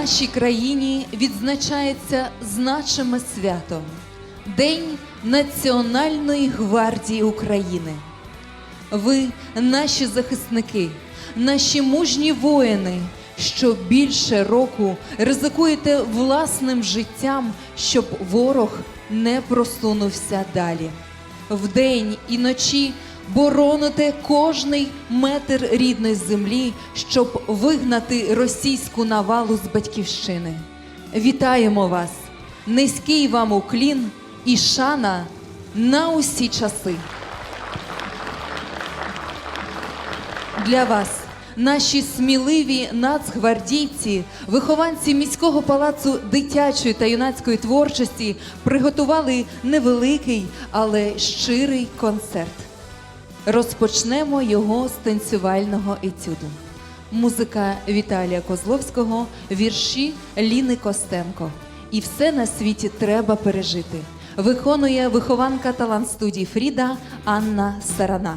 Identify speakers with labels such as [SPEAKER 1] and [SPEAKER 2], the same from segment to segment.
[SPEAKER 1] Нашій країні відзначається значиме свято День Національної гвардії України. Ви, наші захисники, наші мужні воїни, що більше року ризикуєте власним життям, щоб ворог не просунувся далі. Вдень і ночі бороните кожний метр рідної землі, щоб вигнати російську навалу з батьківщини. Вітаємо вас! Низький вам уклін і шана на усі часи. Для вас, наші сміливі нацгвардійці, вихованці міського палацу дитячої та юнацької творчості приготували невеликий, але щирий концерт. Розпочнемо його з танцювального етюду. Музика Віталія Козловського, вірші Ліни Костенко. І все на світі треба пережити. Виконує вихованка талант студії Фріда Анна Сарана.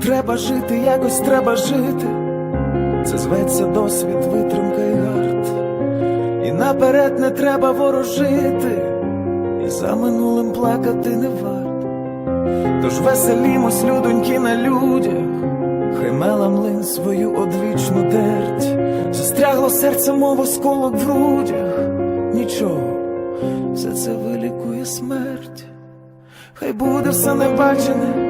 [SPEAKER 2] Треба жити, якось треба жити. Це зветься досвід, витримка і гард. І наперед не треба ворожити, і за минулим плакати не варт. Тож веселімось, людоньки, на людях, хай мела млин свою одвічну дерть. Застрягло серце, мов осколок в грудях. Нічого, все це вилікує смерть. Хай буде все небачене,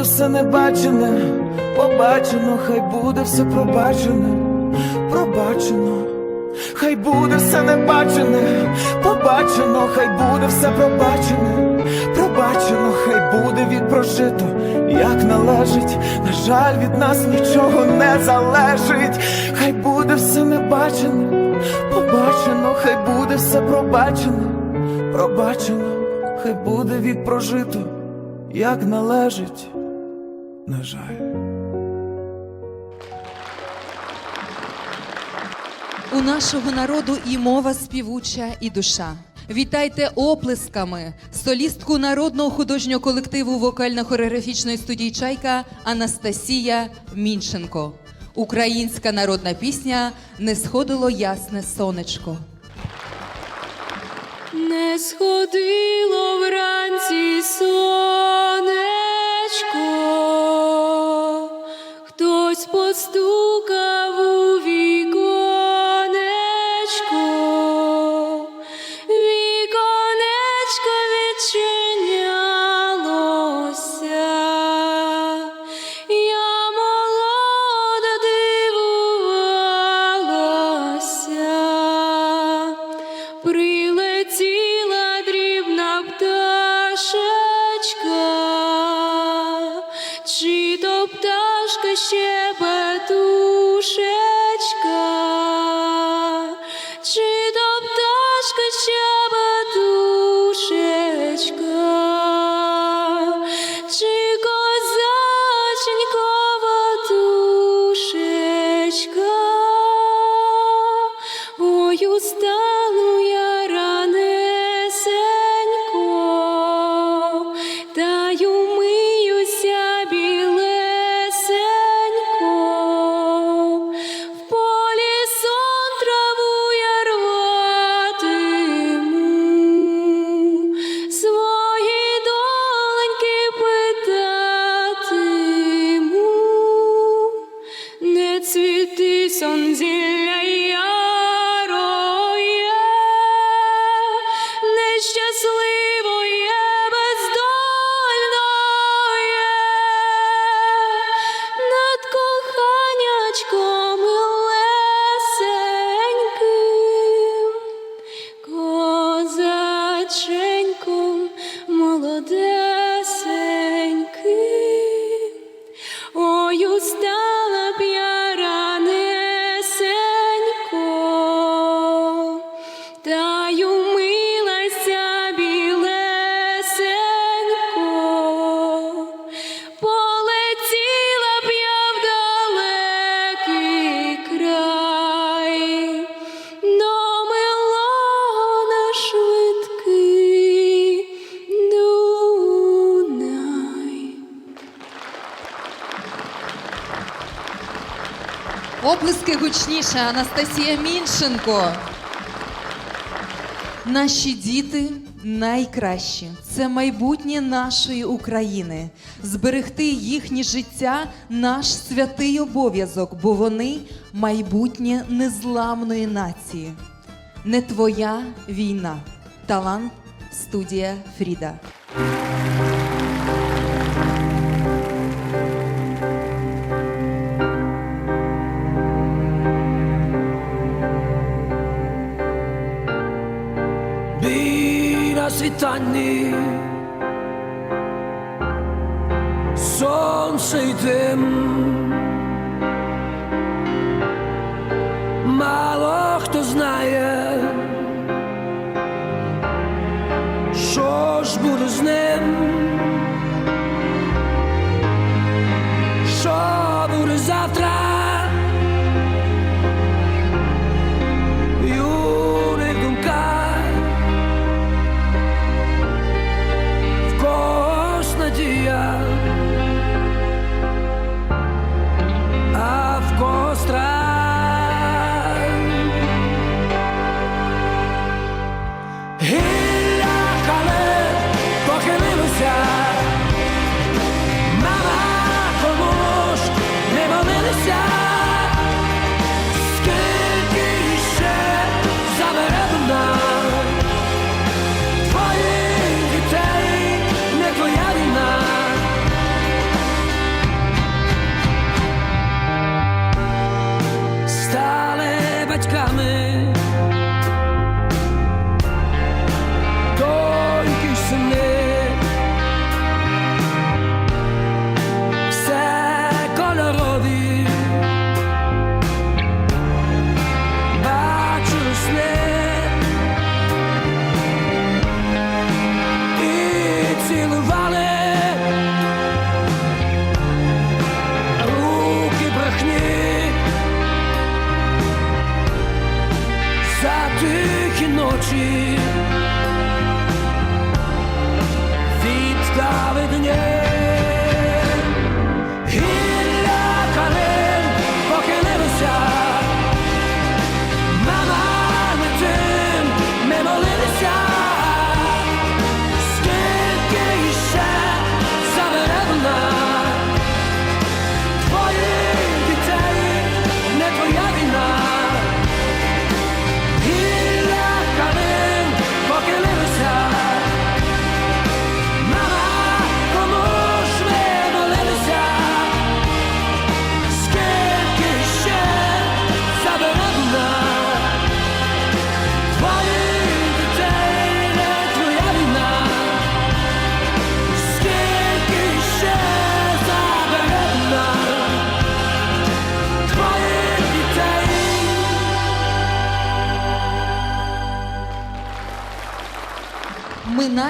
[SPEAKER 2] Буде все небачене, побачено, хай буде все пробачене, пробачено, хай буде все небачене, побачено, хай буде все пробачене, пробачено, хай буде вік прожито, як належить. На жаль, від нас нічого не залежить, хай буде все небачене, побачено, хай буде все пробачене, пробачено, хай буде вік прожито як належить, на жаль.
[SPEAKER 1] У нашого народу і мова співуча, і душа. Вітайте оплесками солістку народного художнього колективу вокально-хореографічної студії Чайка Анастасія Мінченко. Українська народна пісня не сходило ясне сонечко.
[SPEAKER 3] Не сходило вранці сонечко. Хтось постука.
[SPEAKER 1] Оплески гучніше Анастасія Мінченко. Наші діти найкращі. Це майбутнє нашої України. Зберегти їхнє життя наш святий обов'язок, бо вони майбутнє незламної нації. Не твоя війна. Талант студія Фріда.
[SPEAKER 4] стані сонце й дим мало хто знає, що ж буде з ним. тихі ночі, відстави днів.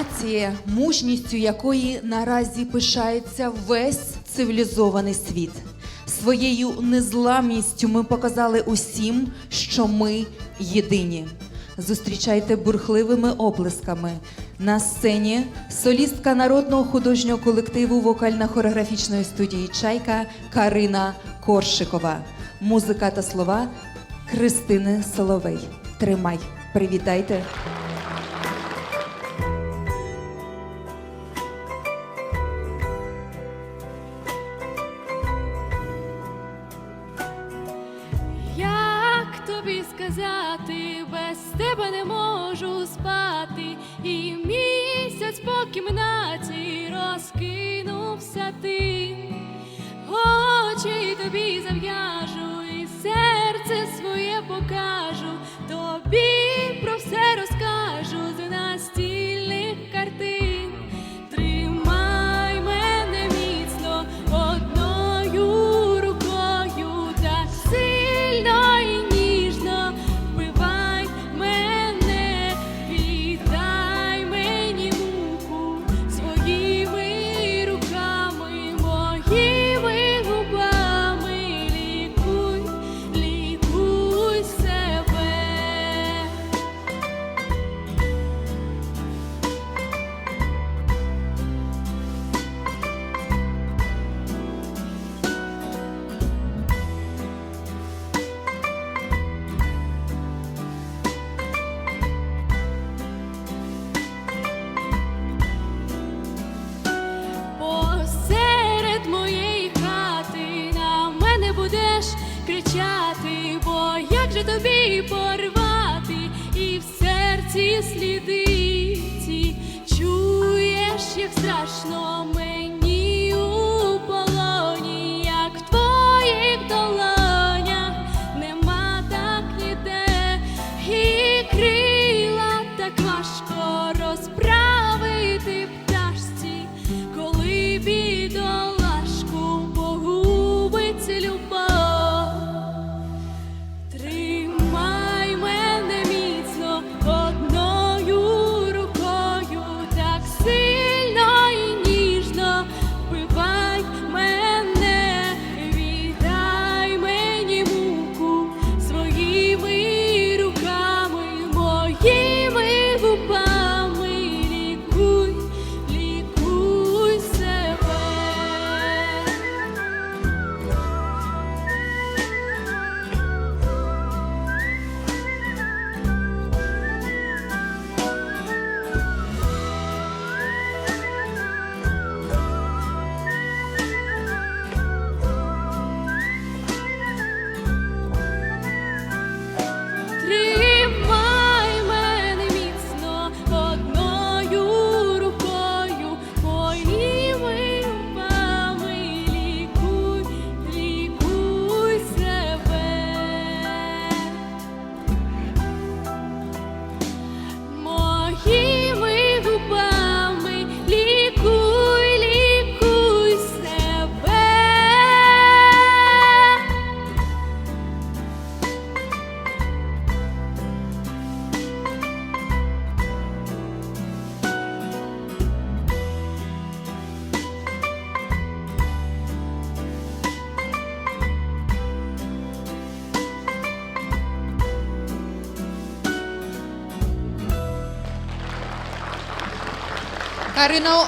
[SPEAKER 1] Нація, мужністю якої наразі пишається весь цивілізований світ. Своєю незламністю ми показали усім, що ми єдині. Зустрічайте бурхливими оплесками. На сцені солістка народного художнього колективу вокально-хореографічної студії Чайка Карина Коршикова. Музика та слова Христини Соловей. Тримай, привітайте.
[SPEAKER 3] Сліди ці чуєш, як страшно
[SPEAKER 1] Карина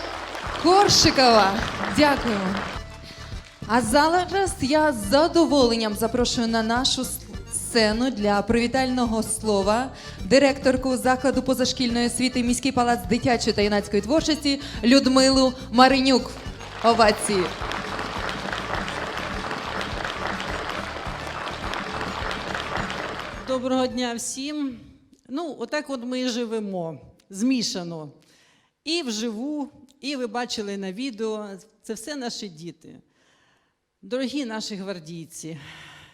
[SPEAKER 1] Коршикова. Дякую. А зараз я з задоволенням запрошую на нашу сцену для привітального слова директорку закладу позашкільної освіти міський палац дитячої та юнацької творчості Людмилу Маринюк. Овації.
[SPEAKER 5] Доброго дня всім. Ну, отак от ми і живемо змішано. І вживу, і ви бачили на відео. Це все наші діти. Дорогі наші гвардійці,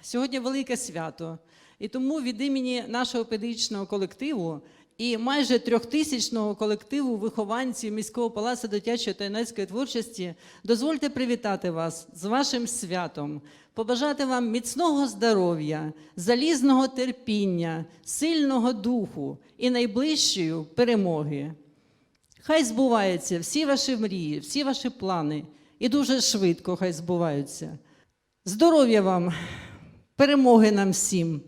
[SPEAKER 5] сьогодні велике свято. І тому від імені нашого педагогічного колективу і майже трьохтисячного колективу вихованців міського палацу дитячої та юнацької творчості дозвольте привітати вас з вашим святом, побажати вам міцного здоров'я, залізного терпіння, сильного духу і найближчої перемоги. Хай збуваються всі ваші мрії, всі ваші плани. І дуже швидко хай збуваються. Здоров'я вам, перемоги нам всім.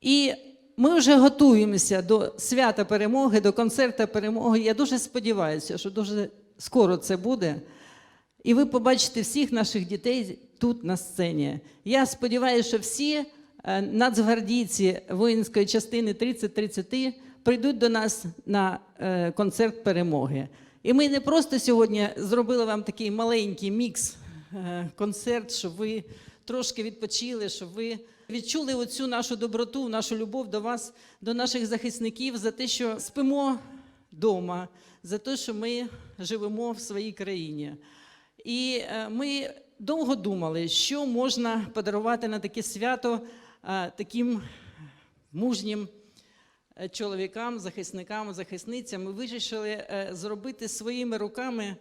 [SPEAKER 5] І ми вже готуємося до свята перемоги, до концерту перемоги. Я дуже сподіваюся, що дуже скоро це буде. І ви побачите всіх наших дітей тут на сцені. Я сподіваюся, що всі е, нацгвардійці воїнської частини 3030 прийдуть до нас на е, концерт перемоги. І ми не просто сьогодні зробили вам такий маленький мікс е, концерт, щоб ви трошки відпочили, щоб ви відчули оцю нашу доброту, нашу любов до вас, до наших захисників за те, що спимо вдома, за те, що ми живемо в своїй країні. І е, ми довго думали, що можна подарувати на таке свято таким мужнім чоловікам, захисникам, захисницям. Ми вирішили е, зробити своїми руками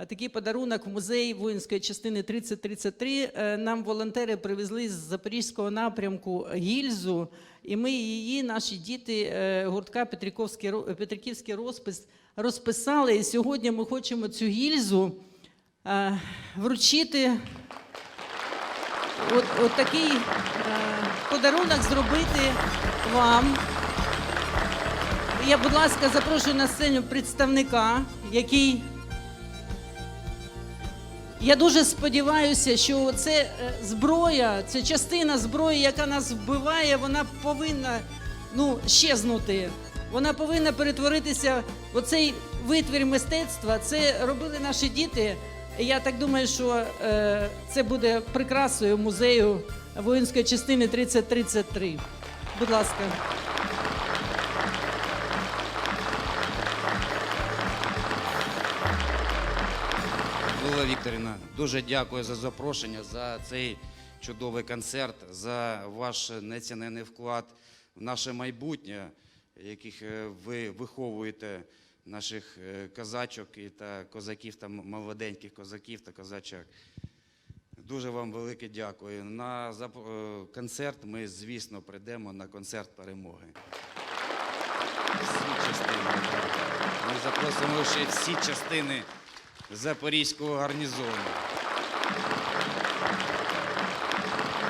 [SPEAKER 5] е, такий подарунок в музей воїнської частини 3033. Е, Нам волонтери привезли з запорізького напрямку гільзу, і ми її, наші діти е, гуртка Петриківський, ро- Петриківський розпис розписали. І сьогодні ми хочемо цю гільзу е, вручити. От, от такий е, подарунок зробити вам. Я, будь ласка, запрошую на сцену представника, який. Я дуже сподіваюся, що це е, зброя, це частина зброї, яка нас вбиває, вона повинна ну, щезнути. Вона повинна перетворитися в оцей витвір мистецтва. Це робили наші діти. Я так думаю, що е, це буде прикрасою музею воїнської частини 3033. Будь ласка.
[SPEAKER 6] Лила Вікторівна, дуже дякую за запрошення, за цей чудовий концерт, за ваш нецінений вклад в наше майбутнє, яких е, ви виховуєте наших е, козачок і та козаків, та молоденьких козаків та козачок. Дуже вам велике дякую. На е, концерт ми, звісно, прийдемо на концерт перемоги. Всі частини. Ми запросимо ще всі частини Запорізького гарнізону.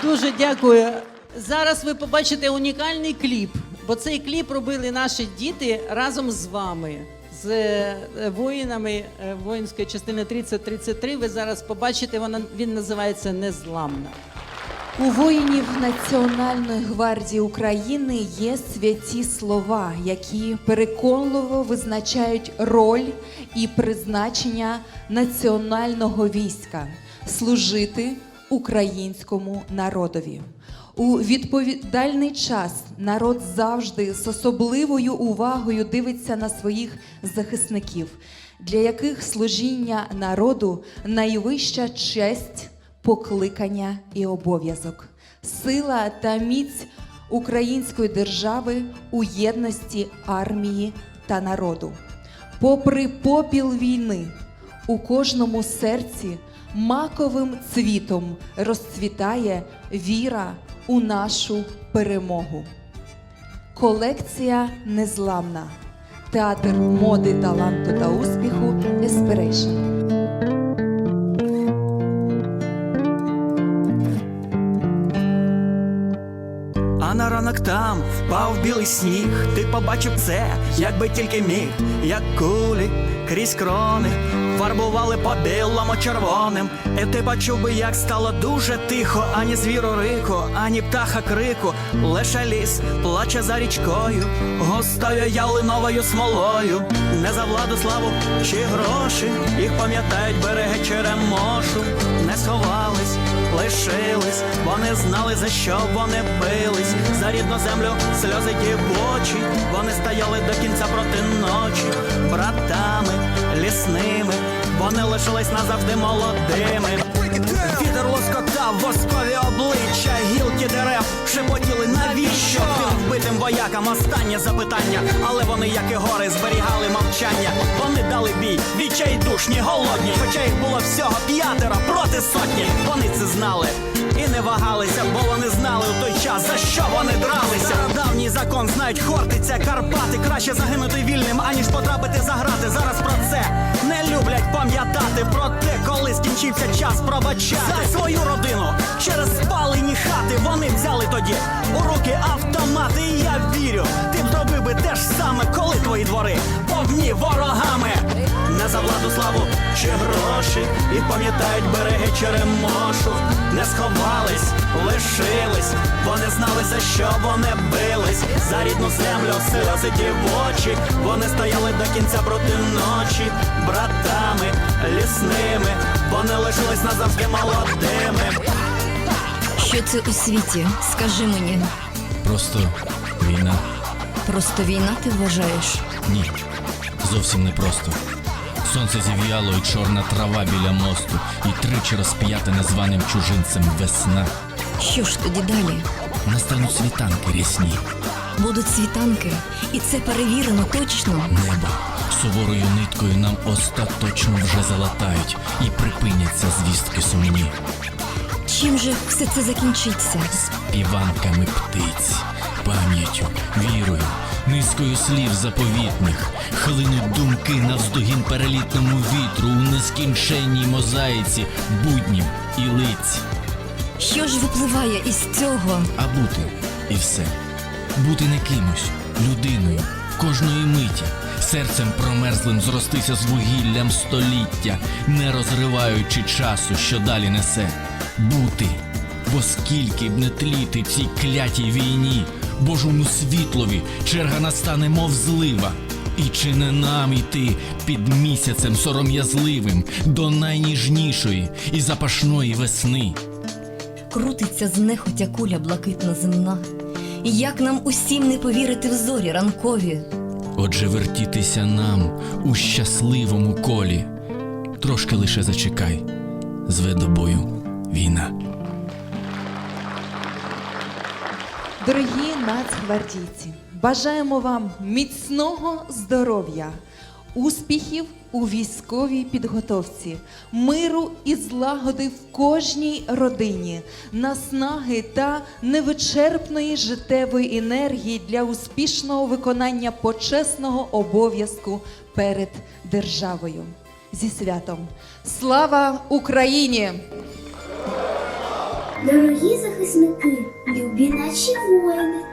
[SPEAKER 5] Дуже дякую. Зараз ви побачите унікальний кліп, бо цей кліп робили наші діти разом з вами, з е, воїнами е, воїнської частини 3033. Ви зараз побачите, вона, він називається Незламна.
[SPEAKER 1] У воїнів Національної гвардії України є святі слова, які переконливо визначають роль і призначення національного війська служити українському народові. У відповідальний час народ завжди з особливою увагою дивиться на своїх захисників, для яких служіння народу найвища честь покликання і обов'язок, сила та міць української держави у єдності армії та народу. Попри попіл війни, у кожному серці маковим цвітом розцвітає віра у нашу перемогу. Колекція незламна. Театр моди, таланту та успіху
[SPEAKER 7] там впав білий сніг, ти побачив це, якби тільки міг, як кулі крізь крони, фарбували по білому червоним. І ти почув би, як стало дуже тихо, ані звіру рику, ані птаха крику, лише ліс плаче за річкою, густою ялиновою смолою, не за владу, славу чи гроші, їх пам'ятають береги черемошу, не сховались, лишились, вони знали, за що вони бились, за рідну землю сльози дівочі, вони стояли до кінця проти ночі, братами лісними, вони лишились назавжди молодими. Вітер лоскотав воскові обличчя, гілки дерев шепотіли, навіщо ти вбити нашим воякам останнє запитання, але вони, як і гори, зберігали мовчання. Вони дали бій, відчайдушні, голодні. Хоча їх було всього п'ятеро проти сотні. Вони це знали і не вагалися, бо вони знали у той час, за що вони дралися. Давній закон знають Хортиця, Карпати. Краще загинути вільним, аніж потрапити за грати. Зараз про це не люблять пам'ятати. Про те, коли скінчився час пробачати за свою родину через спалені хати. Вони взяли тоді у руки автомати. І я вірю, ти б зробив би те ж саме, коли твої двори повні ворогами. Не за владу славу чи їх пам'ятають береги черемошу. Не сховались, лишились, вони знали, за що вони бились. За рідну землю сльози дівочі. Вони стояли до кінця проти ночі, братами лісними. Вони лишились назавжди молодими.
[SPEAKER 8] Що це у світі? Скажи мені.
[SPEAKER 9] Просто війна.
[SPEAKER 8] Просто війна ти вважаєш?
[SPEAKER 9] Ні. Зовсім не просто. Сонце зів'яло і чорна трава біля мосту, і тричі розп'ята незваним чужинцем весна.
[SPEAKER 8] Що ж тоді далі?
[SPEAKER 9] Настануть світанки рясні,
[SPEAKER 8] Будуть світанки, і це перевірено точно.
[SPEAKER 9] небо суворою ниткою нам остаточно вже залатають і припиняться звістки сумні.
[SPEAKER 8] Чим же все це закінчиться?
[SPEAKER 9] Співанками птиць, пам'яттю, вірою, низкою слів заповітних, хлинуть думки навздогін перелітному вітру у нескінченній мозаїці буднів і лиць.
[SPEAKER 8] Що ж випливає із цього?
[SPEAKER 9] А бути і все. Бути не кимось, людиною, кожної миті, серцем промерзлим зростися з вугіллям століття, не розриваючи часу, що далі несе. Бути, бо скільки б не тліти цій клятій війні, Божому світлові черга настане, мов злива. І чи не нам іти під місяцем сором'язливим до найніжнішої і запашної весни?
[SPEAKER 8] Крутиться знехотя куля блакитна земна. Як нам усім не повірити в зорі ранкові?
[SPEAKER 9] Отже, вертітися нам у щасливому колі. Трошки лише зачекай, зве до війна.
[SPEAKER 1] Дорогі нацгвардійці, бажаємо вам міцного здоров'я, успіхів у військовій підготовці, миру і злагоди в кожній родині, наснаги та невичерпної життєвої енергії для успішного виконання почесного обов'язку перед державою. Зі святом! Слава Україні!
[SPEAKER 10] Дорогі захисники, любі наші воїни,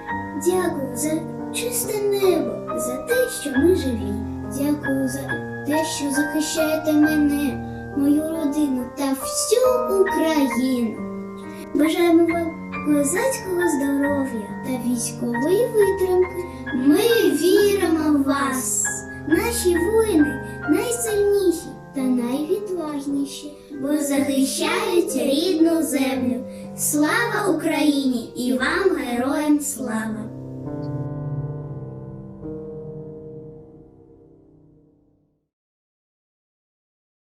[SPEAKER 10] дякую за чисте небо, за те, що ми живі. Дякую за те, що захищаєте мене, мою родину та всю Україну. Бажаємо вам козацького здоров'я та військової витримки. Ми віримо в вас. Наші воїни найсильніші та найвідважніші, бо захищають рідну землю. Слава Україні і вам, героям слава!